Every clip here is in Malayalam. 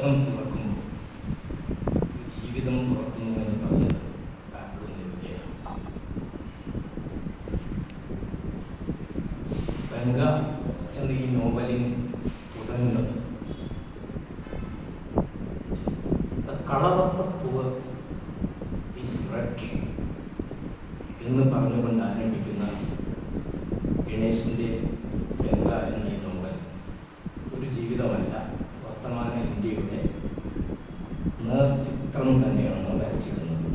പുസ്തകം തുറക്കുമ്പോൾ ഒരു ജീവിതം തുറക്കുന്നു എന്ന് പറഞ്ഞത് കാപ്പിടുന്ന വിജയം ഗംഗ എന്ന ഈ നോവലിൽ തുടങ്ങുന്നത് The color of the poor is red എന്ന് പറഞ്ഞുകൊണ്ട് ആരംഭിക്കുന്ന ഗണേശിന്റെ ഗംഗ എന്ന ഈ നോവൽ ഒരു ജീവിതമല്ല വർത്തമാന ഇന്ത്യയുടെ നേർചിത്രം തന്നെയാണ് വരച്ചിടുന്നത്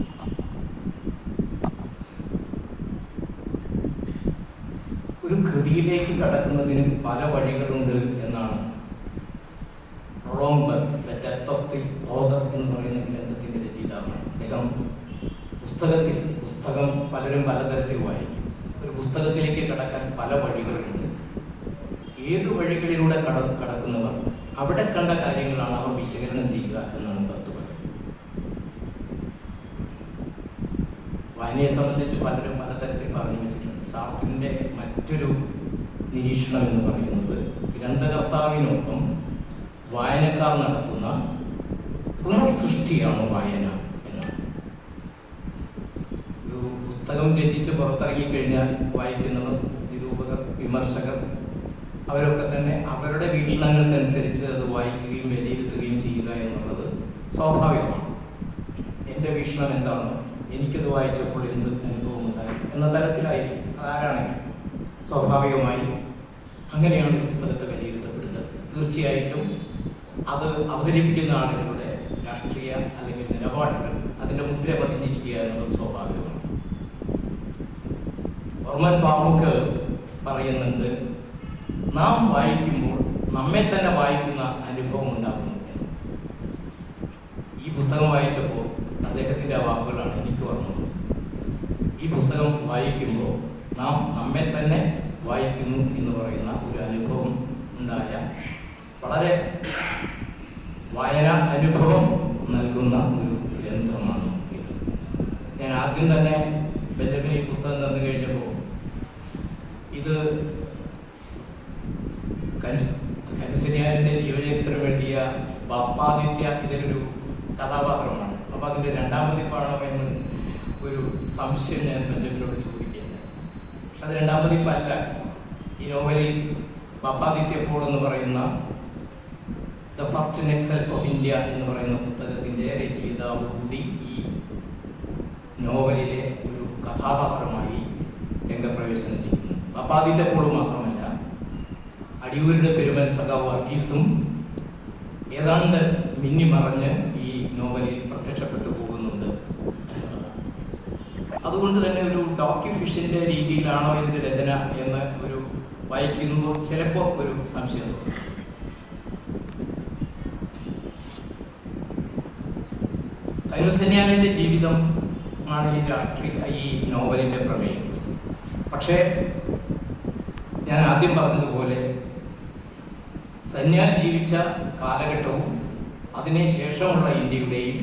ഒരു കൃതിയിലേക്ക് കടക്കുന്നതിന് പല വഴികളുണ്ട് എന്നാണ്. ദി ഓദർ എന്ന് പറയുന്ന ഗ്രന്ഥത്തിന്റെ രചയിതാവ് അദ്ദേഹം പുസ്തകത്തിൽ പുസ്തകം പലരും പലതരത്തിൽ വായിക്കും. ഒരു പുസ്തകത്തിലേക്ക് കടക്കാൻ പല വഴികളുണ്ട്. ഏത് വഴികളിലൂടെ കട കടക്കുന്നവർ അവിടെ കണ്ട കാര്യങ്ങളാണ് അവർ വിശകലനം ചെയ്യുക എന്നാണ് കത്ത് പറയുന്നത് വായനയെ സംബന്ധിച്ച് പലരും പലതരത്തിൽ പറഞ്ഞു വെച്ചിട്ടുണ്ട് സാർത്തിന്റെ മറ്റൊരു നിരീക്ഷണം എന്ന് പറയുന്നത് ഗ്രന്ഥകർത്താവിനൊപ്പം വായനക്കാർ നടത്തുന്ന പുനർസൃഷ്ടിയാണ് വായന എന്നാണ്. ഒരു പുസ്തകം രചിച്ച് പുറത്തിറങ്ങി കഴിഞ്ഞാൽ വായിക്കുന്നവർ നിരൂപകർ വിമർശകർ അവരൊക്കെ തന്നെ അവരുടെ വീക്ഷണങ്ങൾക്കനുസരിച്ച് അത് വായിക്കുകയും വിലയിരുത്തുകയും ചെയ്യുക എന്നുള്ളത് സ്വാഭാവികമാണ്. എന്റെ വീക്ഷണം എന്താണ് എനിക്കത് വായിച്ചപ്പോൾ എന്ത് അനുഭവം ഉണ്ടായി എന്ന തരത്തിലായിരിക്കും. അതാരാണെങ്കിലും സ്വാഭാവികമായി അങ്ങനെയാണ് പുസ്തകത്തെ വിലയിരുത്തപ്പെടുന്നത്. തീർച്ചയായിട്ടും അത് അവതരിപ്പിക്കുന്ന ആളുകളുടെ രാഷ്ട്രീയ അല്ലെങ്കിൽ നിലപാടുകൾ അതിന്റെ മുദ്ര പതിഞ്ഞിരിക്കുക എന്നുള്ളത് സ്വാഭാവികമാണ്. ഓർമ്മൻ പാമുക്ക് പറയുന്നത് നാം വായിക്കുമ്പോൾ നമ്മെ തന്നെ വായിക്കുന്ന അനുഭവം ഉണ്ടാകുന്നു ഈ പുസ്തകം വായിച്ചപ്പോൾ അദ്ദേഹത്തിന്റെ വാക്കുകളാണ് എനിക്ക് ഓർമ്മ ഈ പുസ്തകം വായിക്കുമ്പോൾ നാം നമ്മെ തന്നെ വായിക്കുന്നു എന്ന് പറയുന്ന ഒരു അനുഭവം ഉണ്ടായ വളരെ വായന അനുഭവം നൽകുന്ന ഒരു ഗ്രന്ഥമാണ് ഇത്. ഞാൻ ആദ്യം തന്നെ ബെല്ലമിന് ഈ പുസ്തകം തന്നു കഴിഞ്ഞപ്പോൾ ഇത് കനുസരിയാന്റെ ജീവചരിത്രം എഴുതിയ ബാപ്പാദിത്യ ഇതിലൊരു കഥാപാത്രമാണ്. അപ്പം അതിന്റെ പാഠം എന്ന് ഒരു സംശയം ഞാൻ അത് രണ്ടാം പതിപ്പല്ല ഈ നോവലിൽ ബാപ്പാദിത്യ പോൾ എന്ന് പറയുന്ന the first next self of India എന്ന് പറയുന്ന പുസ്തകത്തിന്റെ രചയിതാവ് കൂടി ഈ നോവലിലെ ഒരു കഥാപാത്രമായി രംഗപ്രവേശനം ചെയ്യുന്നു ബാപ്പാദിത്യ പോൾ മാത്രമല്ല അടിയൂരുടെ പെരുമൻ സഖാവ് വർഗീസും ഏതാണ്ട് മിന്നിമറഞ്ഞ് ഈ നോവലിൽ പ്രത്യക്ഷപ്പെട്ടു പോകുന്നുണ്ട് എന്നുള്ളതാണ് അതുകൊണ്ട് തന്നെ ഒരു ഡോക്യു ഫിഷിന്റെ രീതിയിലാണോ ഇതിന്റെ രചന എന്ന് ഒരു വായിക്കുമ്പോൾ ചിലപ്പോൾ ഒരു സംശയം തോന്നും. ജീവിതം ആണ് ഈ രാഷ്ട്രീയ ഈ നോവലിന്റെ പ്രമേയം. പക്ഷേ ഞാൻ ആദ്യം പറഞ്ഞതുപോലെ സന്യാൽ ജീവിച്ച കാലഘട്ടവും അതിനുശേഷമുള്ള ഇന്ത്യയുടെയും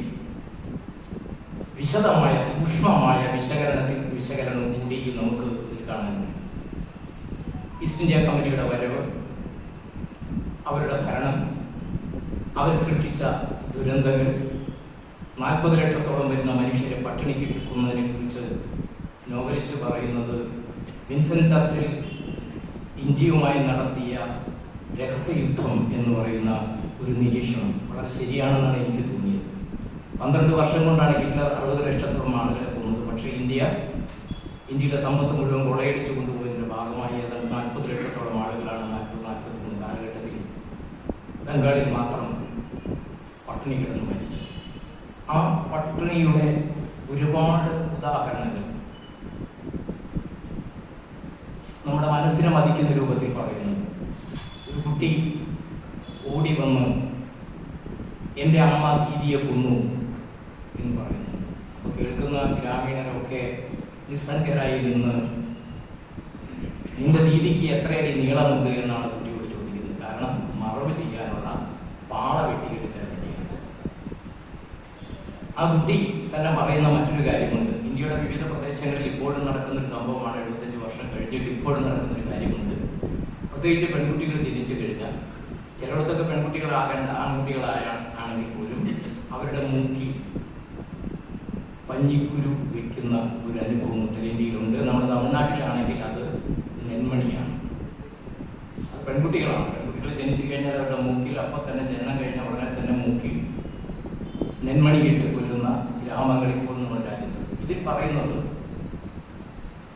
വിശദമായ സൂക്ഷ്മമായ വിശകലനത്തിൽ വിശകലനം കൂടി നമുക്ക് ഇതിൽ കാണാൻ കഴിയും. ഈസ്റ്റ് ഇന്ത്യ കമ്പനിയുടെ വരവ് അവരുടെ ഭരണം അവർ സൃഷ്ടിച്ച ദുരന്തങ്ങൾ നാൽപ്പത് ലക്ഷത്തോളം വരുന്ന മനുഷ്യരെ പട്ടിണിക്കിട്ടിക്കുന്നതിനെ കുറിച്ച് നോവലിസ്റ്റ് പറയുന്നത് വിൻസെന്റ് ചർച്ചിൽ ഇന്ത്യയുമായി നടത്തിയ രഹസ്യയുദ്ധം എന്ന് പറയുന്ന ഒരു നിരീക്ഷണം. വളരെ ശരിയാണെന്നാണ് എനിക്ക് പന്ത്രണ്ട് വർഷം കൊണ്ടാണ് ഹിറ്റ്ലർ അറുപത് ലക്ഷത്തോളം ആളുകളെ കൊന്നത്. പക്ഷേ ഇന്ത്യ ഇന്ത്യയുടെ സമ്പത്ത് മുഴുവൻ കൊള്ളയടിച്ചു കൊണ്ടുപോയതിന്റെ ഭാഗമായി ഏതാണ്ട് നാൽപ്പത് ലക്ഷത്തോളം ആളുകളാണ് നാൽപ്പത് നാൽപ്പത്തി മൂന്ന് കാലഘട്ടത്തിൽ ബംഗാളിൽ മാത്രം പട്ടിണി കിടന്ന് മരിച്ചു ആ പട്ടിണിയുടെ ഒരുപാട് ഉദാഹരണങ്ങൾ നമ്മുടെ മനസ്സിനെ മതിക്കുന്ന രൂപത്തിൽ പറയുന്നു ഒരു കുട്ടി ഓടി വന്ന് എന്റെ അമ്മ ദീദിയെ കൊന്നു എന്ന് പറയുന്നു അപ്പോൾ കേൾക്കുന്ന ഗ്രാമീണരൊക്കെ നിസ്സംഗരായി നിന്ന് നിന്റെ നീതിക്ക് എത്രയടി നീളമുണ്ട് എന്നാണ് കുട്ടിയോട് ചോദിക്കുന്നത്. കാരണം മറവ് ചെയ്യാനുള്ള പാള വെട്ടിയെടുക്കാൻ വേണ്ടിയാണ്. ആ കുട്ടി തന്നെ പറയുന്ന മറ്റൊരു കാര്യമുണ്ട്. ഇന്ത്യയുടെ വിവിധ പ്രദേശങ്ങളിൽ ഇപ്പോഴും നടക്കുന്ന ഒരു സംഭവമാണ് എഴുപത്തഞ്ച് വർഷം കഴിഞ്ഞിട്ട് ഇപ്പോഴും നടക്കുന്ന ഒരു കാര്യമുണ്ട്. പ്രത്യേകിച്ച് പെൺകുട്ടികൾ തിരിച്ചു കഴിഞ്ഞാൽ ചിലയിടത്തൊക്കെ പെൺകുട്ടികളാകേണ്ട ആൺകുട്ടികളായ ആണെങ്കിൽ പോലും അവരുടെ മൂക്കി പഞ്ഞിക്കുരു വെക്കുന്ന ഒരു അനുഭവം ഉത്തരേന്ത്യയിലുണ്ട് നമ്മുടെ തമിഴ്നാട്ടിലാണെങ്കിൽ അത് നെന്മണിയാണ്. അത് പെൺകുട്ടികളാണ്. പെൺകുട്ടികൾ ജനിച്ചു കഴിഞ്ഞാൽ അവരുടെ മൂക്കിൽ അപ്പം തന്നെ ജനനം കഴിഞ്ഞ ഉടനെ തന്നെ മൂക്കിൽ നെന്മണി നെന്മണിയിട്ട് കൊല്ലുന്ന ഗ്രാമങ്ങൾ ഇപ്പോൾ നമ്മുടെ രാജ്യത്ത്. ഇതിൽ പറയുന്നത്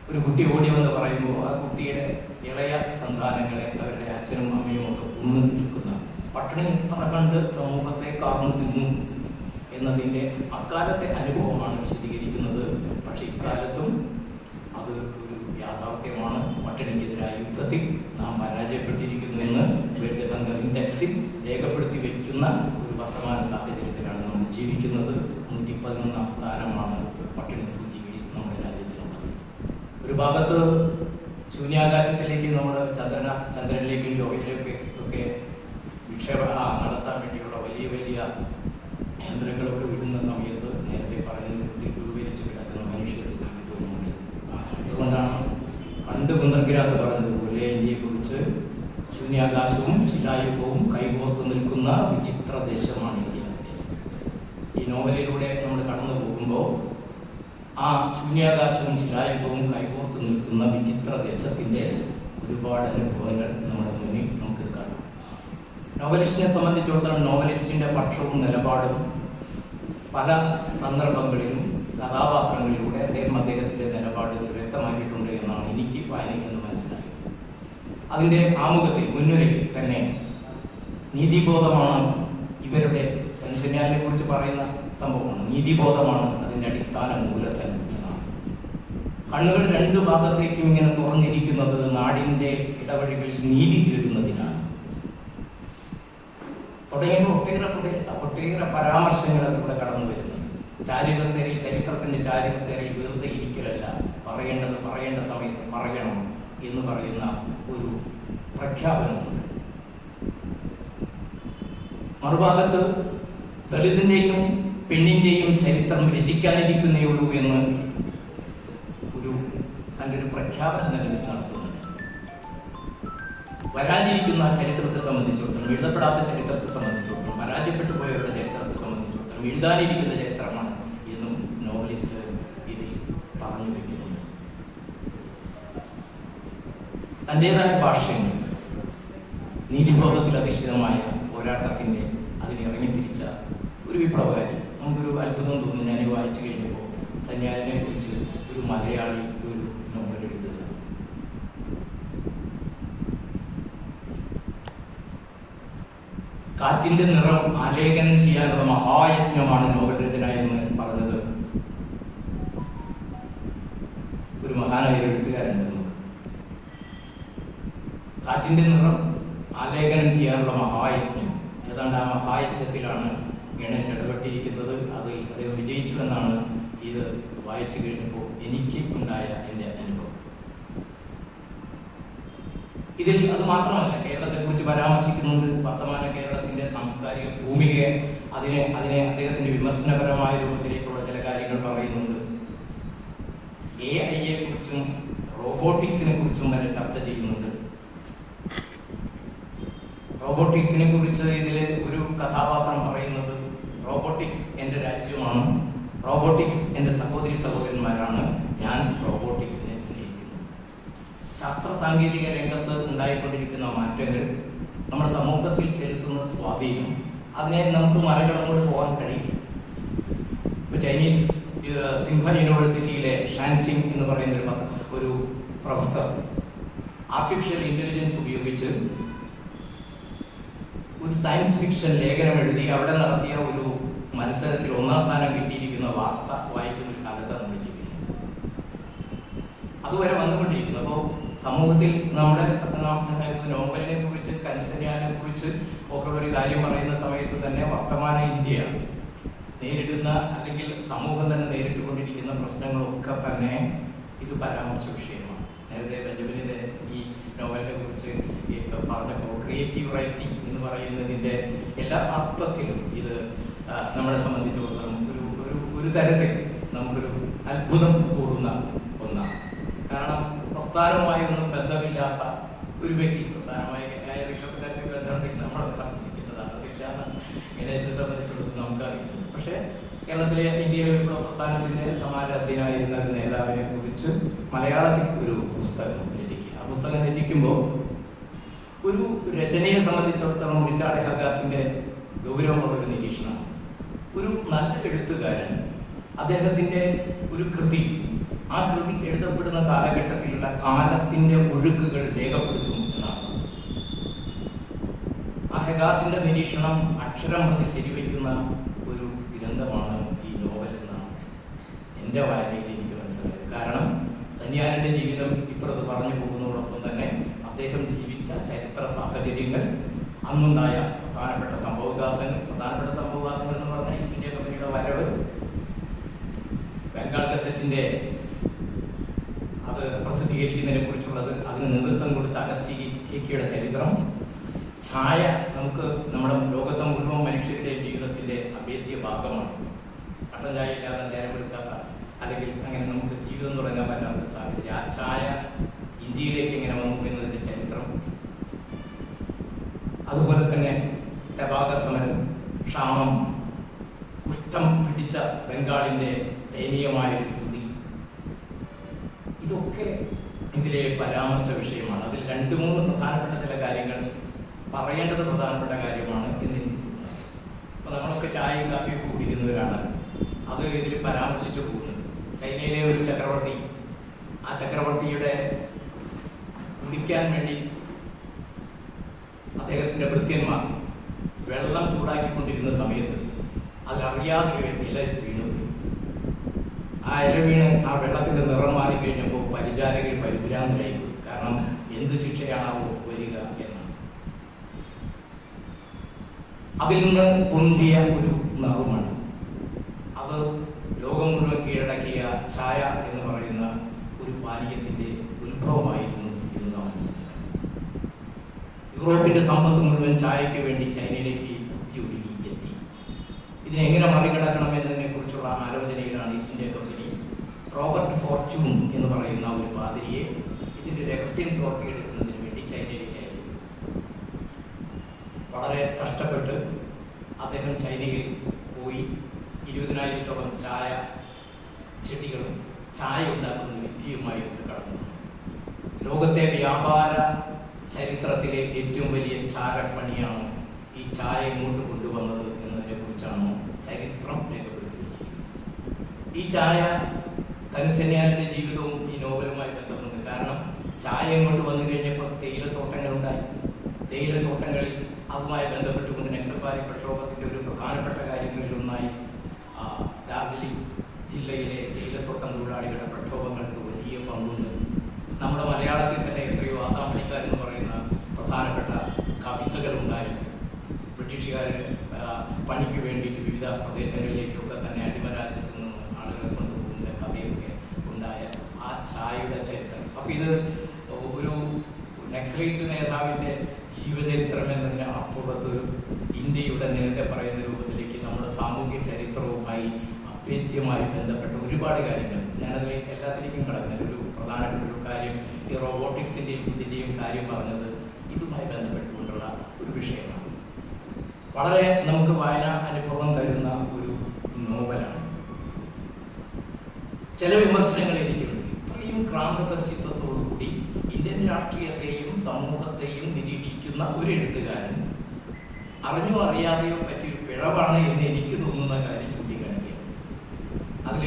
ഒരു കുട്ടി ഓടി വന്ന് പറയുമ്പോൾ ആ കുട്ടിയുടെ ഇളയ സന്താനങ്ങളെ അവരുടെ അച്ഛനും അമ്മയും ഒക്കെ ഉണ്ണു നിൽക്കുന്ന പട്ടിണി എത്ര കണ്ട് സമൂഹത്തെ കാർന്നു തിന്നു എന്നതിന്റെ അക്കാലത്തെ അനുഭവമാണ് വിശദീകരിക്കുന്നത് പക്ഷെ ഇക്കാലത്തും അത് ഒരു യാഥാർത്ഥ്യമാണ് പട്ടിണിക്കെതിരായ യുദ്ധത്തിൽ നാം പരാജയപ്പെട്ടിരിക്കുന്നു എന്ന് വേൾഡ് ഹങ്കർ ഇൻഡെക്സിൽ രേഖപ്പെടുത്തി വയ്ക്കുന്ന ഒരു വർത്തമാന സാഹചര്യത്തിലാണ് നമ്മൾ ജീവിക്കുന്നത് നൂറ്റി പതിനൊന്നാം സ്ഥാനമാണ് പട്ടിണി സൂചികയിൽ നമ്മുടെ രാജ്യത്തിനുള്ളത് ഒരു ഭാഗത്ത് ശൂന്യാകാശത്തിലേക്ക് നമ്മൾ ചന്ദ്രന ചന്ദ്രനിലേക്കും ജോയിലേക്കും ഒക്കെ വിക്ഷേപ ആ, നടത്താൻ വേണ്ടിയുള്ള വലിയ വലിയ യന്ത്രങ്ങളൊക്കെ വിടുന്ന സമയത്ത് നേരത്തെ പറയുന്ന വിധത്തിൽ രൂപീകരിച്ച് കിടക്കുന്ന മനുഷ്യരുടെ ജീവിതവുമുണ്ട് അതുകൊണ്ടാണ് പണ്ട് കുന്തർഗ്രാസ് പറഞ്ഞതുപോലെ ഇന്ത്യയെക്കുറിച്ച് ശൂന്യാകാശവും ശിലായുഗവും കൈകോർത്ത് നിൽക്കുന്ന വിചിത്ര ദേശമാണ് ഇന്ത്യ ഈ നോവലിലൂടെ നമ്മൾ കടന്നു പോകുമ്പോൾ ആ ശൂന്യാകാശവും ശിലായുഗവും കൈകോർത്ത് നിൽക്കുന്ന വിചിത്ര ദേശത്തിന്റെ ഒരുപാട് അനുഭവങ്ങൾ നമ്മുടെ മുന്നിൽ നമുക്ക് കാണാം. നോവലിസ്റ്റിനെ സംബന്ധിച്ചിടത്തോളം നോവലിസ്റ്റിന്റെ പക്ഷവും നിലപാടും പല സന്ദർഭങ്ങളിലും കഥാപാത്രങ്ങളിലൂടെ അദ്ദേഹം അദ്ദേഹത്തിന്റെ നിലപാടുകൾ വ്യക്തമാക്കിയിട്ടുണ്ട് എന്നാണ് എനിക്ക് വായനയിൽ നിന്ന് മനസ്സിലായത്. അതിന്റെ ആമുഖത്തിൽ മുൻനിരയിൽ തന്നെ നീതിബോധമാണ് ഇവരുടെ പെൻഷന്യാലിനെ കുറിച്ച് പറയുന്ന സംഭവമാണ്. നീതിബോധമാണ് അതിന്റെ അടിസ്ഥാന മൂലധനം. കണ്ണുകൾ രണ്ടു ഭാഗത്തേക്കും ഇങ്ങനെ തുറന്നിരിക്കുന്നത് നാടിന്റെ ഇടവഴികളിൽ നീതി തേടുന്നതിനാണ്. തുടങ്ങിയ ഒട്ടേറെ ഒട്ടേറെ പരാമർശങ്ങൾ അതിലൂടെ കടന്നു വരുന്നത്. ചാരികസേരയിൽ ചരിത്രത്തിന്റെ ചാരികസേരയിൽ വെറുതെ ഇരിക്കലല്ല. പറയേണ്ടത് പറയേണ്ട സമയത്ത് പറയണം എന്ന് പറയുന്ന ഒരു പ്രഖ്യാപനമുണ്ട്. മറുഭാഗത്ത് ദളിതിന്റെയും പെണ്ണിന്റെയും ചരിത്രം രചിക്കാനിരിക്കുന്നേ ഉള്ളൂ എന്ന് പ്രഖ്യാപനം തന്നെ നടത്തുന്നുണ്ട് വരാനിരിക്കുന്ന ചരിത്രത്തെ സംബന്ധിച്ചിടത്തോളം എഴുതപ്പെടാത്ത ചരിത്രത്തെ സംബന്ധിച്ചിടത്തോളം പരാജയപ്പെട്ടു പോയവരുടെ ചരിത്രത്തെ സംബന്ധിച്ചിടത്തോളം എഴുതാനിരിക്കുന്ന ചരിത്രമാണ് എന്നും നോവലിസ്റ്റ് ഇതിൽ പറഞ്ഞു വയ്ക്കുന്നുണ്ട് തന്റെതായ ഭാഷയുണ്ട് നീതിബോധത്തിൽ അധിഷ്ഠിതമായ പോരാട്ടത്തിന്റെ അതിൽ ഇറങ്ങിത്തിരിച്ച ഒരു വിപ്ലവകാരി. നമുക്കൊരു അത്ഭുതം തോന്നി ഞാൻ വായിച്ചു കഴിഞ്ഞപ്പോൾ സന്യാലിനെ കുറിച്ച് ഒരു മലയാളി ഒരു നോവൽ എഴുതുക കാറ്റിന്റെ നിറം ആലേഖനം ചെയ്യാനുള്ള മഹായജ്ഞമാണ് നോവൽ അദ്ദേഹത്തിന്റെ വിമർശനപരമായ രൂപത്തിലേക്കുള്ള ചില കാര്യങ്ങൾ പറയുന്നുണ്ട്. എ ഐയെ കുറിച്ചും റോബോട്ടിക്സിനെ കുറിച്ചും വരെ ചർച്ച ചെയ്യുന്നുണ്ട്. റോബോട്ടിക്സിനെ കുറിച്ച് ഇതിൽ ഒരു കഥാപാത്രം പറയുന്നത് റോബോട്ടിക്സ് എന്റെ രാജ്യമാണ്. റോബോട്ടിക്സ് എന്റെ സഹോദരി സഹോദരന്മാരാണ്. ഞാൻ റോബോട്ടിക്സിനെ സ്നേഹിക്കുന്നു. ശാസ്ത്ര സാങ്കേതിക രംഗത്ത് ഉണ്ടായിക്കൊണ്ടിരിക്കുന്ന മാറ്റങ്ങൾ നമ്മുടെ സമൂഹത്തിൽ ചെലുത്തുന്ന സ്വാധീനം അതിനെ നമുക്ക് മറികടന്നുകൊണ്ട് പോകാൻ കഴിയില്ല. ഇപ്പൊ ചൈനീസ് സിംഹ യൂണിവേഴ്സിറ്റിയിലെ ഷാൻസിങ് എന്ന് പറയുന്ന ഒരു ഒരു പ്രൊഫസർ ആർട്ടിഫിഷ്യൽ ഇന്റലിജൻസ് ഉപയോഗിച്ച് ഒരു സയൻസ് ഫിക്ഷൻ ലേഖനം എഴുതി അവിടെ നടത്തിയ ഒരു മത്സരത്തിൽ ഒന്നാം സ്ഥാനം കിട്ടിയിരിക്കുന്ന വാർത്ത വായിക്കുന്ന ഒരു കാലത്താണ് നമ്മൾ ജീവിക്കുന്നത്. അതുവരെ വന്നുകൊണ്ടിരിക്കുന്നു. അപ്പോൾ സമൂഹത്തിൽ നമ്മുടെ സത്യനാമ നോവലിനെ കുറിച്ച് കൻസന്യാനെ കുറിച്ച് ഒരു കാര്യം പറയുന്ന സമയത്ത് തന്നെ വർത്തമാന ഇന്ത്യ നേരിടുന്ന അല്ലെങ്കിൽ സമൂഹം തന്നെ നേരിട്ടുകൊണ്ടിരിക്കുന്ന പ്രശ്നങ്ങളൊക്കെ തന്നെ ഇത് പരാമർശ വിഷയമാണ്. നേരത്തെ ബെഞ്ചമിനിന്റെ ഈ നോവലിനെ കുറിച്ച് പറഞ്ഞപ്പോൾ ക്രിയേറ്റീവ് റൈറ്റിംഗ് എന്ന് പറയുന്നതിന്റെ എല്ലാ അർത്ഥത്തിലും ഇത് നമ്മളെ സംബന്ധിച്ചിടത്തോളം ഒരു ഒരു ഒരു തരത്തിൽ നമുക്കൊരു അത്ഭുതം കൂടുന്ന ഒന്നാണ്. കാരണം പ്രസ്ഥാനവുമായി ഒന്നും ബന്ധമില്ലാത്ത ഒരു വ്യക്തി പ്രസ്ഥാനമായി ഏതെങ്കിലും തരത്തിൽ ബന്ധമുണ്ടെങ്കിൽ നമ്മളൊക്കെ ഗണേശനെ സംബന്ധിച്ചിടത്തോളം നമുക്കറിയാം. പക്ഷേ കേരളത്തിലെ ഇന്ത്യയിലെ വിപ്ലവ പ്രസ്ഥാനത്തിന്റെ സമാരാധ്യനായിരുന്ന ഒരു നേതാവിനെ കുറിച്ച് മലയാളത്തിൽ ഒരു പുസ്തകം രചിക്കുക. ആ പുസ്തകം രചിക്കുമ്പോൾ ഒരു രചനയെ സംബന്ധിച്ചിടത്തോളം റിച്ചാർഡ് ഹഗാർട്ടിന്റെ ഗൗരവമുള്ള ഒരു നിരീക്ഷണം. ഒരു നല്ല എഴുത്തുകാരൻ അദ്ദേഹത്തിന്റെ ഒരു കൃതി ആ കൃതി എഴുതപ്പെടുന്ന കാലഘട്ടത്തിലുള്ള കാലത്തിന്റെ ഒഴുക്കുകൾ രേഖപ്പെടുത്തും ആ നിരീക്ഷണം അക്ഷരം പ്രതി ശരിവയ്ക്കുന്ന ഒരു ഗ്രന്ഥമാണ് ഈ നോവൽ എന്നാണ് എന്റെ വായനയിൽ എനിക്ക് മനസ്സിലായത്. കാരണം സന്യാരന്റെ ജീവിതം ഇപ്പുറത്ത് പറഞ്ഞു പോകുന്നതോടൊപ്പം തന്നെ അദ്ദേഹം ജീവിച്ച ചരിത്ര സാഹചര്യങ്ങൾ അന്നുണ്ടായ പ്രധാനപ്പെട്ട സംഭവവികാസങ്ങൾ പ്രധാനപ്പെട്ട സംഭവവികാസങ്ങൾ എന്ന് പറഞ്ഞ ഈസ്റ്റ് ഇന്ത്യ കമ്പനിയുടെ വരവ് ബംഗാൾ ഗസറ്റിന്റെ അത് പ്രസിദ്ധീകരിക്കുന്നതിനെ കുറിച്ചുള്ളത് അതിന് നേതൃത്വം കൊടുത്ത അഗസ്റ്റി ഏക്കിയുടെ ചരിത്രം ഛായ നമുക്ക് നമ്മുടെ ലോകത്തെ മുഴുവൻ മനുഷ്യരുടെ ജീവിതത്തിന്റെ അഭേദ്യ ഭാഗമാണ്. കട്ടൻ ചായ ഇല്ലാതെ നേരം എടുക്കാത്ത അല്ലെങ്കിൽ അങ്ങനെ നമുക്ക് ജീവിതം തുടങ്ങാൻ പറ്റാത്ത ഒരു സാഹചര്യം. ആ ഛായ ഇന്ത്യയിലേക്ക് എങ്ങനെ വന്നു എന്നതിന്റെ ചരിത്രം. അതുപോലെ തന്നെ തബാക സമരം ക്ഷാമം കുഷ്ഠം പിടിച്ച ബംഗാളിന്റെ ദയനീയമായ ഒരു സ്ഥിതി. ഇതൊക്കെ ഇതിലെ പരാമർശ വിഷയമാണ്. അതിൽ രണ്ട് മൂന്ന് പ്രധാനപ്പെട്ട ചില കാര്യങ്ങൾ പറയേണ്ടത് പ്രധാനപ്പെട്ട കാര്യമാണ് എന്ന് എനിക്ക് തോന്നുന്നത് അപ്പോൾ നമ്മളൊക്കെ ചായയും കാപ്പിയൊക്കെ കുടിക്കുന്നവരാണ്. അത് ഇതിൽ പരാമർശിച്ചു പോകുന്നത് ചൈനയിലെ ഒരു ചക്രവർത്തി ആ ചക്രവർത്തിയുടെ കുടിക്കാൻ വേണ്ടി അദ്ദേഹത്തിന്റെ ഭൃത്യന്മാർ വെള്ളം ചൂടാക്കിക്കൊണ്ടിരുന്ന സമയത്ത് അതിലറിയാതെ ഇല വീണുപോയി ആ ഇല വീണ് ആ വെള്ളത്തിന്റെ നിറം മാറിക്കഴിഞ്ഞപ്പോൾ പരിചാരകർ പരിഭ്രാന്തരായി കാരണം എന്ത് ശിക്ഷയാണാവോ വരിക എന്ന് അതിൽ നിന്ന് പൊന്തിയ ഒരു നറുമാണ് അത് ലോകം മുഴുവൻ കീഴടക്കിയ ഛായ എന്ന് പറയുന്ന ഒരു പാനീയത്തിന്റെ ഉത്ഭവമായിരുന്നു എന്ന് നാം മനസ്സിലാക്കണം. യൂറോപ്പിന്റെ സമ്പത്ത് മുഴുവൻ ചായയ്ക്ക് വേണ്ടി ചൈനയിലേക്ക് കുത്തിയൊഴുകി എത്തി. ഇതിനെങ്ങനെ മറികടക്കണം എന്നതിനെ കുറിച്ചുള്ള ആലോചനയിലാണ് East India Company Robert Fortune എന്ന് പറയുന്ന ഒരു പാതിരിയെ ഇതിന്റെ രഹസ്യം ചോർത്തിയെടുക്കുന്നതിന് വേണ്ടി ചൈനയിലേക്ക് അയക്കുന്നത് വളരെ കഷ്ടപ്പെട്ട് അദ്ദേഹം ചൈനയിൽ പോയി ഇരുപതിനായിരത്തോളം ചായ ചെടികളും ചായ ഉണ്ടാക്കുന്ന വിദ്യയുമായി കടന്നു. ലോകത്തെ വ്യാപാര ചരിത്രത്തിലെ ഏറ്റവും വലിയ ചാരപ്പണിയാണ് ഈ ചായ ഇങ്ങോട്ട് കൊണ്ടുവന്നത് എന്നതിനെ കുറിച്ചാണ് ചരിത്രം രേഖപ്പെടുത്തി വെച്ചിരിക്കുന്നത് ഈ ചായ കനുസന്യാരുടെ ജീവിതവും ഈ നോവലുമായി ബന്ധമുണ്ട്. കാരണം ചായ ഇങ്ങോട്ട് വന്നു കഴിഞ്ഞപ്പോൾ തേയിലത്തോട്ടങ്ങളുണ്ടായി തേയിലത്തോട്ടങ്ങളിൽ അതുമായി ബന്ധപ്പെട്ടുകൊണ്ട് നക്സൽബാരി പ്രക്ഷോഭത്തിന്റെ ഒരു പ്രധാനപ്പെട്ട പ്രദേശങ്ങളിലേക്കൊക്കെ തന്നെ അടിമരാജ്യത്ത് നിന്ന് ആളുകളെ കൊണ്ടുപോകുന്ന കഥയൊക്കെ ഉണ്ടായ ആ ചായയുടെ ചരിത്രം. അപ്പം ഇത് ഒരു നക്സലൈറ്റ് നേതാവിന്റെ ജീവചരിത്രം എന്നതിന് അപ്പുറത്ത് ഇന്ത്യയുടെ നേരത്തെ പറയുന്ന രൂപത്തിലേക്ക് നമ്മുടെ സാമൂഹ്യ ചരിത്രവുമായി അഭേദ്യമായി ബന്ധപ്പെട്ട ഒരുപാട് കാര്യങ്ങൾ. ഞാനതിൽ എല്ലാത്തിലേക്കും കടക്കുന്ന ഒരു പ്രധാനപ്പെട്ട ഒരു കാര്യം ഈ റോബോട്ടിക്സിന്റെയും ഇതിന്റെയും കാര്യം പറഞ്ഞത് ഇതുമായി ബന്ധപ്പെട്ടുകൊണ്ടുള്ള ഒരു വിഷയമാണ്. വളരെ നമുക്ക് വായന അനുഭവം ചില വിമർശനങ്ങൾ ഇത്രയും ക്രാന്തദർശിത്വത്തോടുകൂടി ഇന്ത്യൻ രാഷ്ട്രീയത്തെയും സമൂഹത്തെയും നിരീക്ഷിക്കുന്ന ഒരു എഴുത്തുകാരൻ അറിഞ്ഞോ അറിയാതെയോ പറ്റിയ പിഴവാണ് എന്ന് എനിക്ക് തോന്നുന്ന കാര്യം ചൂണ്ടിക്കാണിക്കുക അതിൽ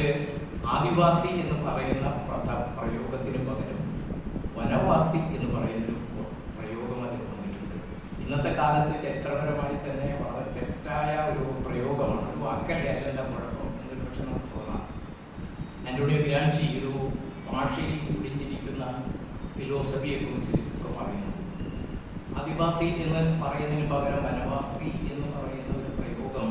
ആദിവാസി എന്ന് പറയുന്ന പ്രധ- പ്രയോഗത്തിന് പകരം വനവാസി എന്ന് പറയുന്നൊരു പ്രയോഗം അതിൽ വന്നിട്ടുണ്ട് ഇന്നത്തെ കാലത്ത് ചരിത്രപരമായി തന്നെ വളരെ തെറ്റായ ഒരു പ്രയോഗമാണ് ഒരു വാക്കല്ലേ അല്ലെന്താ കുഴപ്പം എന്നൊരു പക്ഷെ നമുക്ക് തോന്നാം ആന്റോണിയോ ഗ്രാൻഷി ഒരു ഭാഷയിൽ കുടിഞ്ഞിരിക്കുന്ന ഫിലോസഫിയെ കുറിച്ച് ഒക്കെ പറയുന്നു. ആദിവാസി എന്ന് പറയുന്നതിന് പകരം വനവാസി എന്ന് പറയുന്ന ഒരു പ്രയോഗം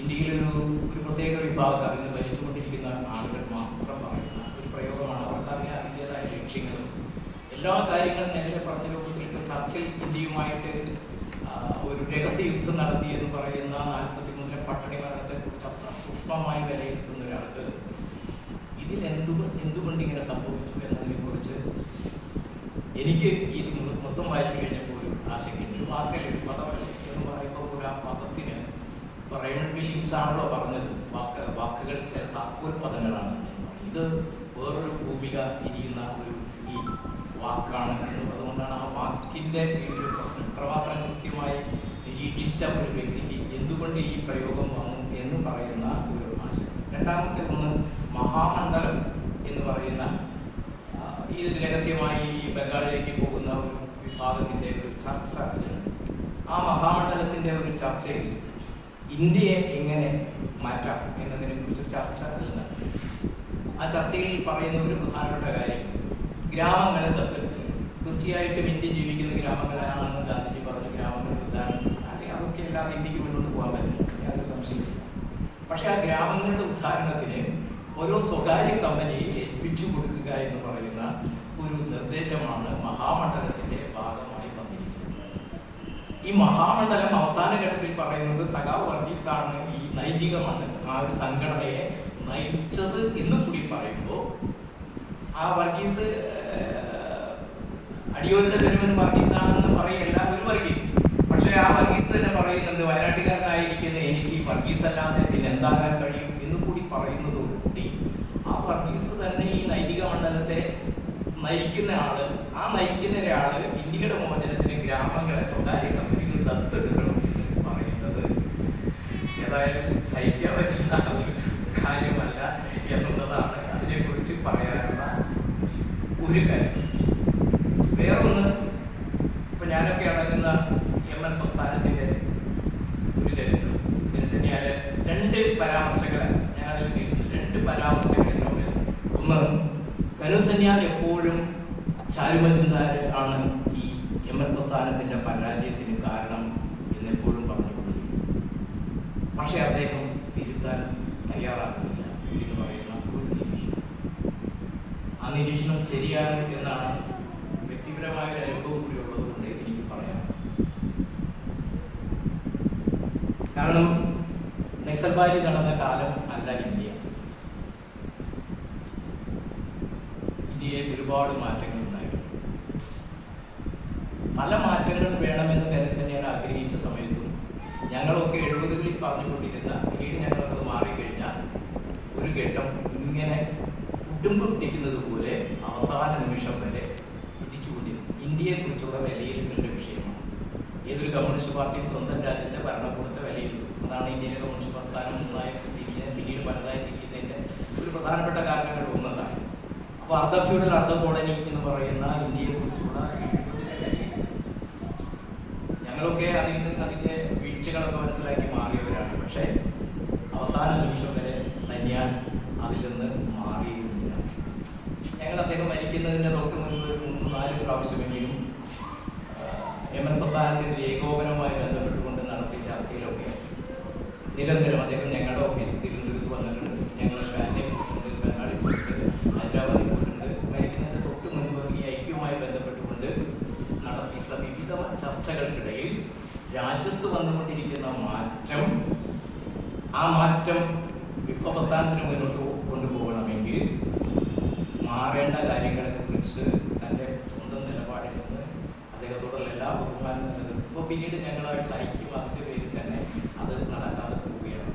ഇന്ത്യയിലൊരു ഒരു പ്രത്യേക വിഭാഗം അതിന് ഭരിച്ചുകൊണ്ടിരിക്കുന്ന ആളുകൾ മാത്രം പറയുന്ന ഒരു പ്രയോഗമാണ്. അവർക്ക് അതിന് അതിന്റെതായ ലക്ഷ്യങ്ങളും എല്ലാ കാര്യങ്ങളും നേരത്തെ പറഞ്ഞ രൂപത്തിൽ ഇപ്പോൾ ചർച്ചിൽ ഇന്ത്യയുമായിട്ട് ആ, ഒരു രഹസ്യ യുദ്ധം നടത്തി എന്ന് പറയുന്ന നാൽപ്പത്തി മൂന്നിലെ പട്ടണി മരണത്തെ കുറിച്ച് അത്ര സൂക്ഷ്മമായി വിലയിരുത്തുന്ന ഒരാൾക്ക് എന്തു എന്തുകൊണ്ട് ഇങ്ങനെ സംഭവിച്ചു എന്നതിനെ കുറിച്ച് എനിക്ക് ഇത് മൊത്തം വായിച്ചു കഴിഞ്ഞപ്പോൾ ഒരു ആശങ്കയുണ്ട് ഒരു വാക്കല്ലേ? പദമല്ലേ എന്ന് പറയുമ്പോൾ ഒരു ആ പദത്തിന് റൈമണ്ട് വില്യംസ് ആണല്ലോ പറഞ്ഞത്. വാക്ക് വാക്കുകൾ താക്കോൽ പദങ്ങളാണ് ഇത് വേറൊരു ഭൂമിക തിരിയുന്ന ഒരു ഈ വാക്കാണ് എന്നുള്ളത് കൊണ്ടാണ് ആ വാക്കിന്റെ ഒരു പ്രശ്നം. ഇത്രമാത്രം കൃത്യമായി നിരീക്ഷിച്ച ഒരു വ്യക്തിക്ക് എന്തുകൊണ്ട് ഈ പ്രയോഗം വന്നു എന്ന് പറയുന്ന ഒരു ആശയം. രണ്ടാമത്തെ ഒന്ന് മഹാമണ്ഡലം എന്ന് പറയുന്ന ഇത് രഹസ്യമായി ബംഗാളിലേക്ക് പോകുന്ന ഒരു വിഭാഗത്തിന്റെ ഒരു ചർച്ച ആ മഹാമണ്ഡലത്തിന്റെ ഒരു ചർച്ചയിൽ ഇന്ത്യയെ എങ്ങനെ മാറ്റാം എന്നതിനെ കുറിച്ച് ചർച്ച അതിൽ ആ ചർച്ചയിൽ പറയുന്ന ഒരു പ്രധാനപ്പെട്ട കാര്യം ഗ്രാമങ്ങളെ തമ്മിൽ തീർച്ചയായിട്ടും ഇന്ത്യ ജീവിക്കുന്ന ഗ്രാമങ്ങളാണെന്ന് ഗാന്ധിജി പറഞ്ഞു ഗ്രാമങ്ങൾ ഉദാഹരണം അല്ലെങ്കിൽ അതൊക്കെ അല്ലാതെ ഇന്ത്യയ്ക്ക് മുന്നോട്ട് പോകാൻ പറ്റില്ല. യാതൊരു സംശയമില്ല പക്ഷേ ആ ഗ്രാമങ്ങളുടെ ഉദ്ധാരണത്തിന് ഓരോ സ്വകാര്യ കമ്പനിയെ ഏൽപ്പിച്ചു കൊടുക്കുക എന്ന് പറയുന്ന ഒരു നിർദ്ദേശമാണ് മഹാമണ്ഡലത്തിന്റെ ഭാഗമായി വന്നിരിക്കുന്നത്. ഈ മഹാമണ്ഡലം അവസാന ഘട്ടത്തിൽ പറയുന്നത് സഖാവ് വർഗീസാണ് ഈ നൈതിക മണ്ഡലം ആ ഒരു സംഘടനയെ നയിച്ചത് എന്ന് കൂടി പറയുമ്പോൾ ആ വർഗീസ് അടിയോരുടെ പെരുമൻ വർഗീസാണെന്ന് പറയല്ല ഒരു വർഗീസ്. പക്ഷെ ആ വർഗീസ് തന്നെ പറയുന്നുണ്ട് വയനാട്ടുകാരനായിരിക്കുന്ന എനിക്ക് ഈ വർഗീസ് അല്ലാതെ പിന്നെ എന്താകാൻ കഴിയും എന്ന് കൂടി പറയുന്നതോടുകൂടി ആ വർഗീസ് തന്നെ ഈ നൈതിക മണ്ഡലത്തെ നയിക്കുന്ന ആൾ ആ നയിക്കുന്ന ഒരാൾ ഇന്ത്യയുടെ മോചനത്തിന് ഗ്രാമങ്ങളെ സ്വകാര്യ കമ്പനികൾ ദത്തെടുക്കണം എന്ന് പറയുന്നത്. ഏതായാലും സഹിക്കാൻ പറ്റുന്ന കാര്യമല്ല എന്നുള്ളതാണ് അതിനെക്കുറിച്ച് പറയാനുള്ള ഒരു കാര്യം വേറെ ഒന്ന് ഇപ്പൊ ഞാനൊക്കെ അടങ്ങുന്ന എം എൻ പ്രസ്ഥാനത്തിന്റെ ഒരു ചരിത്രം എന്ന് വെച്ചാൽ രണ്ട് പരാമർശങ്ങൾ ഞാൻ അതിൽ നീട്ടുന്നു രണ്ട് പരാമർശങ്ങൾ നോവൽ ഒന്ന് കനുസന്യാൻ എപ്പോഴും ചാരുമജുന്ദാർ ആണ് ഈ എം എൽ പ്രസ്ഥാനത്തിന്റെ പരാജയത്തിന് കാരണം എന്നെപ്പോഴും പറഞ്ഞുകൊണ്ടിരിക്കുന്നു പക്ഷെ അദ്ദേഹം തിരുത്താൻ തയ്യാറാകുന്നില്ല എന്ന് പറയുന്ന ഒരു നിരീക്ഷണം ആ നിരീക്ഷണം ശരിയാണ് എന്നാണ് വ്യക്തിപരമായ ഒരു അനുഭവം കൂടി ഉള്ളതുകൊണ്ട് എനിക്ക് പറയാം കാരണം നക്സൽബാരി നടന്ന കാലം അല്ല ഇന്ത്യ. ഇന്ത്യയിൽ ഒരുപാട് മാറ്റങ്ങൾ ഉണ്ടായിരുന്നു. പല മാറ്റങ്ങൾ വേണമെന്ന് കരുസന്യാൻ ആഗ്രഹിച്ച സമയത്തും ഞങ്ങളൊക്കെ എഴുപതുകളിൽ പറഞ്ഞുകൊണ്ടിരുന്ന പിന്നീട് ഞങ്ങളത് മാറിക്കഴിഞ്ഞാൽ ഒരു ഘട്ടം ഇങ്ങനെ കുടുംബ പിടിക്കുന്നത് പോലെ അവസാന നിമിഷം വരെ പിടിച്ചുകൊണ്ടിരുന്നു. ഇന്ത്യയെക്കുറിച്ചുള്ള വിലയിരുത്തലിന്റെ വിഷയമാണ് ഏതൊരു കമ്മ്യൂണിസ്റ്റ് പാർട്ടിയും സ്വന്തം രാജ്യത്തെ ഭരണകൂടത്തെ വിലയിരുത്തും അതാണ് ഇന്ത്യയിലെ കമ്മ്യൂണിസ്റ്റ് പ്രസ്ഥാനം ഒന്നായി തിരിഞ്ഞ് പിന്നീട് പലതായി തിരിയുന്നതിന്റെ ഒരു പ്രധാനപ്പെട്ട കാരണങ്ങൾ ഒന്നതാണ് അപ്പോൾ അർദ്ധ ഫ്യൂഡൽ അർദ്ധ എന്ന് പറയുന്ന ഇന്ത്യയെക്കുറിച്ചുള്ള കുറിച്ചുള്ള ഞങ്ങളൊക്കെ അതിൽ നിന്ന് അതിന്റെ വീഴ്ചകളൊക്കെ മനസ്സിലാക്കി മാറിയവരാണ്. പക്ഷേ അവസാന നിമിഷം വരെ സന്യാൻ അതിൽ നിന്ന് മാറിയിരുന്നില്ല. ഞങ്ങൾ അദ്ദേഹം മരിക്കുന്നതിന്റെ തൊട്ട് മുൻപ് ഒരു മൂന്ന് നാല് പ്രാവശ്യമെങ്കിലും എം എൻ പ്രസ്ഥാനത്തിന്റെ ഏകോപനവുമായി ബന്ധപ്പെട്ടുകൊണ്ട് നടത്തിയ ചർച്ചയിലൊക്കെ നിരന്തരം അദ്ദേഹം ഞങ്ങളുടെ ഓഫീസിൽ തിരുവനന്തപുരത്ത് വന്നിട്ടുണ്ട് ഞങ്ങളൊക്കെ അന്യം പോയിട്ടുണ്ട് ബംഗാളിൽ പോയിട്ടുണ്ട് ഹൈദരാബാദിൽ പോയിട്ടുണ്ട് മരിക്കുന്നതിന്റെ തൊട്ട് മുൻപ് ഈ ഐക്യവുമായി ബന്ധപ്പെട്ടുകൊണ്ട് നടത്തിയിട്ടുള്ള വിവിധ ചർച്ചകൾക്കിടയിൽ രാജ്യത്ത് വന്നുകൊണ്ടിരിക്കുന്ന മാറ്റം ആ മാറ്റം വിപ്ലവ പ്രസ്ഥാനത്തിന് മുന്നോട്ട് കൊണ്ടുപോകണമെങ്കിൽ മാറേണ്ട കാര്യങ്ങളെ കുറിച്ച് തന്റെ സ്വന്തം നിലപാടിൽ നിന്ന് അദ്ദേഹത്തോടുള്ള എല്ലാ ബഹുമാനം നിലനിർത്തും. ഇപ്പോൾ പിന്നീട് ഞങ്ങളായിട്ടുള്ള ഐക്യം അതിന്റെ പേരിൽ തന്നെ അത് നടക്കാതെ പോവുകയാണ്.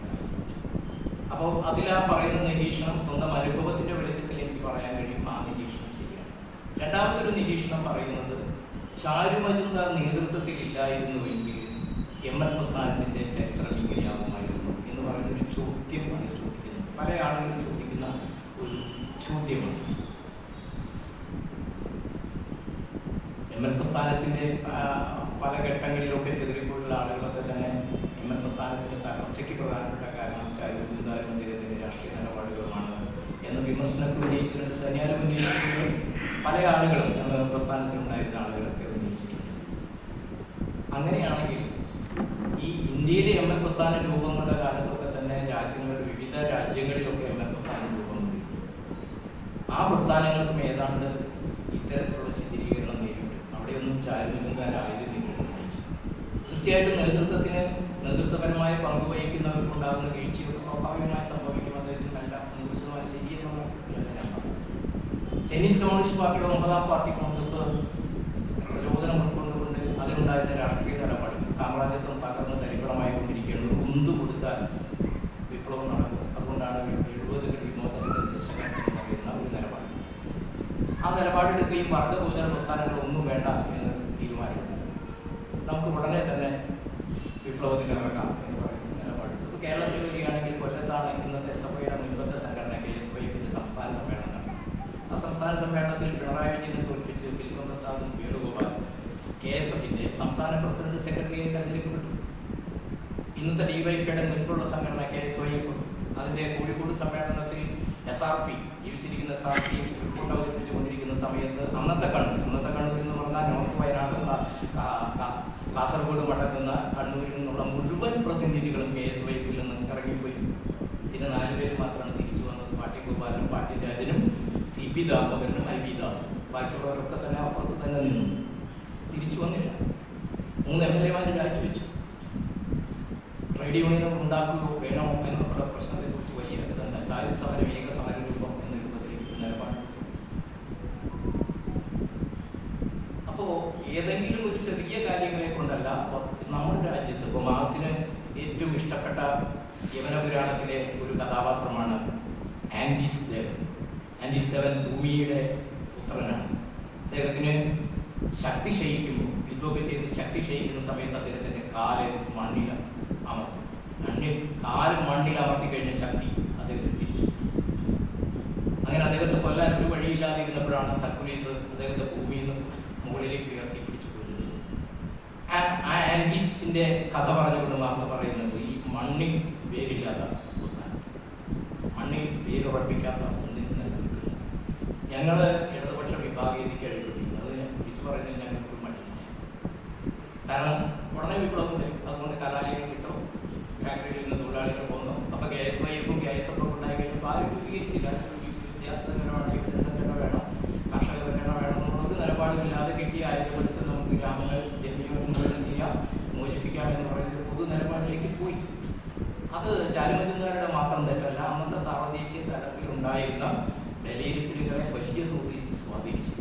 അപ്പോൾ അതിൽ ആ പറയുന്ന നിരീക്ഷണം സ്വന്തം അനുഭവത്തിന്റെ വെളിച്ചത്തിൽ എനിക്ക് പറയാൻ കഴിയും ആ നിരീക്ഷണം ശരിയാണ്. രണ്ടാമതൊരു നിരീക്ഷണം പറയുന്നത് ചാരു മജുംദാർ നേതൃത്വത്തിൽ ഇല്ലായിരുന്നുവെങ്കിൽ എം എൽ പ്രസ്ഥാനത്തിന്റെ ചരിത്രം ഇങ്ങനെയാകുമായിരുന്നു എന്ന് പറയുന്ന ഒരു ചോദ്യം അതിൽ ചോദിക്കുന്നു പല ആളുകളും ചോദിക്കുന്ന ഒരു ചോദ്യമാണ് എം എൽ പ്രസ്ഥാനത്തിന്റെ ആ, പല ഘട്ടങ്ങളിലൊക്കെ ചെറിയപ്പോഴുള്ള ആളുകളൊക്കെ തന്നെ എം എൽ പ്രസ്ഥാനത്തിന്റെ തകർച്ചയ്ക്ക് പ്രധാനപ്പെട്ട കാരണം ചാരുചിന്താരും അദ്ദേഹത്തിന്റെ രാഷ്ട്രീയ നിലപാടുകളുമാണ് എന്ന വിമർശനമൊക്കെ ഉന്നയിച്ചിട്ടുണ്ട് സന്യാരം ഉന്നയിച്ചിട്ടുണ്ട് പല ആളുകളും പ്രസ്ഥാനത്തിലുണ്ടായിരുന്ന ആളുകളൊക്കെ ഉന്നയിച്ചിട്ടുണ്ട് അങ്ങനെയാണെങ്കിൽ ഈ ഇന്ത്യയിലെ എം എൽ പ്രസ്ഥാനം രൂപം കൊണ്ട കാലത്തൊക്കെ തന്നെ രാജ്യങ്ങളുടെ വിവിധ രാജ്യങ്ങളിലൊക്കെ എം എൽ പ്രസ്ഥാനം രൂപം ആ പ്രസ്ഥാനങ്ങൾക്കും ഏതാണ്ട് ഇത്തരത്തിലുള്ള ചിത്രീകരണം നേരിട്ടു. അവിടെയൊന്നും ചാരുമികന്മാരായിരുന്നില്ല നയിച്ചത് തീർച്ചയായിട്ടും നേതൃത്വത്തിന് നേതൃത്വപരമായ പങ്ക് വഹിക്കുന്നവർക്കുണ്ടാകുന്ന വീഴ്ചയൊക്കെ സ്വാഭാവികമായി സംഭവിക്കും അദ്ദേഹത്തിന് എല്ലാം നൂറ് ശതമാനം ശരിയെന്നുള്ള അർത്ഥത്തിലല്ല ഞാൻ ചൈനീസ് കമ്മ്യൂണിസ്റ്റ് പാർട്ടിയുടെ ഒമ്പതാം പാർട്ടി കോൺഗ്രസ് പ്രചോദനം ഉൾക്കൊണ്ടുകൊണ്ട് അതിലുണ്ടായിരുന്ന രാഷ്ട്രീയ നിലപാട് സാമ്രാജ്യത്വം തകർന്ന് തരിപ്പണമായി കൊണ്ടിരിക്കുകയാണ് ഉന്തു കൊടുത്താൽ വിപ്ലവം നടക്കും. അതുകൊണ്ടാണ് എഴുപതുകൾ വിമോചനത്തിൽ ദശകം ഒരു നിലപാട്. ആ നിലപാടെടുക്കുകയും വർഗഭോജന പ്രസ്ഥാനങ്ങൾ ഒന്നും വേണ്ട എന്ന് തീരുമാനമെടുത്തു. നമുക്ക് ഉടനെ തന്നെ വിപ്ലവത്തിൽ ഇറങ്ങാം എന്ന് പറയുന്ന നിലപാടെടുത്തു. കേരളത്തിൽ വരികയാണെങ്കിൽ കൊല്ലത്താണ് ഇന്നത്തെ എസ് എഫ് ഐയുടെ മുൻപത്തെ സംഘടന കെ എസ് വൈഫിന്റെ സംസ്ഥാന സമ്മേളനം. ആ സംസ്ഥാന സമ്മേളനത്തിൽ പിണറായി വിജയനെ തോൽപ്പിച്ച് ഫിലിപ്പം പ്രസാദും വേണുഗോപാൽ കെ എസ് എഫിന്റെ സംസ്ഥാന പ്രസിഡന്റ് സെക്രട്ടറിയായി തെരഞ്ഞെടുക്കപ്പെട്ടു. ഇന്നത്തെ ഡിവൈഫൈയുടെ മുൻപുള്ള സംഘടന കെ എസ് വൈ എഫ് അതിന്റെ കോഴിക്കോട് സമ്മേളനത്തിൽ എസ് ആർ പി ജീവിച്ചിരിക്കുന്ന എസ് ആർ പി റിപ്പോർട്ട് അവതരിപ്പിച്ചുകൊണ്ടിരിക്കുന്ന സമയത്ത് അന്നത്തെ കണ്ണൂർ അന്നത്തെ കണ്ണൂർ എന്ന് പറഞ്ഞാൽ നോർത്ത് വയനാട് കാ- കാ- കാ- കാസർഗോഡ് മടങ്ങുന്ന സി പി ദാമോദരനും ഐ ബി ദാസും ബാക്കിയുള്ളവരൊക്കെ തന്നെ അപ്പുറത്ത് തന്നെ നിന്നു. തിരിച്ചു വന്നില്ല. മൂന്ന് എം എൽ എമാർ രാജിവെച്ചു. ട്രേഡ് യൂണിയൻ ഉണ്ടാക്കുകയോ വേണോ എന്നുള്ള പ്രശ്നത്തെക്കുറിച്ച് വലിയ തന്നെ സാരി ഏക സമര രൂപം എന്ന രൂപത്തിലേക്ക് നിലപാടെടുത്തു അപ്പോൾ ഏതെങ്കിലും ഒരു ചെറിയ കാര്യങ്ങളെ കൊണ്ടല്ല നമ്മുടെ രാജ്യത്ത് ഇപ്പോൾ മാസിന് ഏറ്റവും ഇഷ്ടപ്പെട്ട യവനപുരാണത്തിലെ ഒരു കഥാപാത്രമാണ് ആന്റിസ് ദേവൻ. ദേവൻ ഭൂമിയുടെ പുത്രനാണ്. അദ്ദേഹത്തിന് ശക്തി ക്ഷയിക്കുമ്പോൾ യുദ്ധമൊക്കെ ചെയ്ത് ശക്തി ക്ഷയിക്കുന്ന സമയത്ത് അദ്ദേഹത്തിന്റെ കാൽ മണ്ണിൽ അമർത്തും. മണ്ണിൽ കാൽ മണ്ണിൽ അമർത്തി കഴിഞ്ഞ ശക്തി അദ്ദേഹത്തിന് തിരിച്ചു. അങ്ങനെ അദ്ദേഹത്തെ കൊല്ലാൻ ഒരു വഴിയില്ലാതിരുന്നപ്പോഴാണ് ഹർക്കുലീസ് അദ്ദേഹത്തെ ഭൂമിയിൽ നിന്ന് മുകളിലേക്ക് ഉയർത്തി പിടിച്ചു കൊല്ലുന്നത്. ആ- ആ ആന്റീസിന്റെ കഥ പറഞ്ഞുകൊണ്ട് മാസ പറയുന്നത് ഈ മണ്ണിൽ ഞങ്ങൾ ഇടതുപക്ഷ വിഭാഗീയതയ്ക്ക് അടിപ്പെട്ടിരിക്കുന്നത് അത് ഞാൻ വിളിച്ചു പറയുന്നത് ഞങ്ങൾക്ക് മടിയില്ല. കാരണം ഉടനെ വിപ്ലവം വരും അതുകൊണ്ട് കലാലയങ്ങൾ കിട്ടും ഫാക്ടറിയിൽ നിന്ന് തൊഴിലാളികൾ പോകുന്നു. അപ്പോൾ കെ എസ് വൈ എഫും കെ എസ് എഫും ഉണ്ടായി കഴിഞ്ഞപ്പോൾ ആരും വിപുലീകരിച്ചില്ല വിദ്യാർത്ഥി സംഘടന വേണം യുവജന സംഘടന വേണം കർഷക സംഘടന വേണം എന്നുള്ളത് നിലപാടുമില്ലാതെ കിട്ടിയ ആയുധമെടുത്ത് നമുക്ക് ഗ്രാമങ്ങൾ ജന്മിയോന്മൂലനം ചെയ്യാം മോചിപ്പിക്കാം എന്ന് പറയുന്ന പൊതു നിലപാടിലേക്ക് പോയി. അത് ചാരുമജുമാരുടെ മാത്രം തെറ്റല്ല അന്നത്തെ സർവദേശീയ തലത്തിൽ ഉണ്ടായിരുന്ന വിലയിരുത്തലുകളെ വലിയ തോതിൽ സ്വാധീനിച്ചു.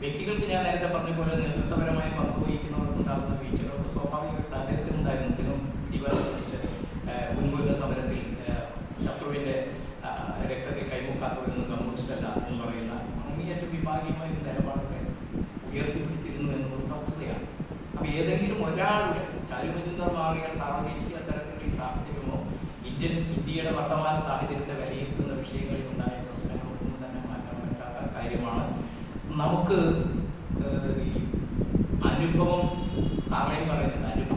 വ്യക്തികൾക്ക് ഞാൻ നേരത്തെ പറഞ്ഞ പോലെ നേതൃത്വപരമായി പങ്കുവഹിക്കുന്നവർക്കുണ്ടാകുന്ന വീഴ്ചകൾക്ക് സ്വാഭാവികമായിട്ട് അദ്ദേഹത്തിനുണ്ടായിരുന്നു അദ്ദേഹം ഏഹ്, മുൻകൂറിന സമരത്തിൽ ശത്രുവിന്റെ രക്തത്തിൽ കൈമുക്കാത്തവരൊന്നും കമ്മ്യൂണിസ്റ്റ് അല്ല എന്ന് പറയുന്ന അങ്ങേയറ്റം വിഭാഗീയമായ ഒരു നിലപാടൊക്കെ ഉയർത്തിപ്പിടിച്ചിരുന്നു എന്നുള്ളത് വസ്തുതയാണ്. അപ്പോൾ ഏതെങ്കിലും ഒരാളുടെ ചാരുമജിന്ദർ മാറിയ സാർവദേശീയ തലത്തിലുള്ള സാഹചര്യമോ ഇന്ത്യൻ ഇന്ത്യയുടെ വർത്തമാന സാഹചര്യത്തെ വിലയിരുത്തുന്ന വിഷയങ്ങളിൽ ഉണ്ടായ പ്രശ്നങ്ങളൊന്നും തന്നെ മാറ്റാൻ പറ്റാത്ത കാര്യമാണ് നമുക്ക് ഏഹ്, ഈ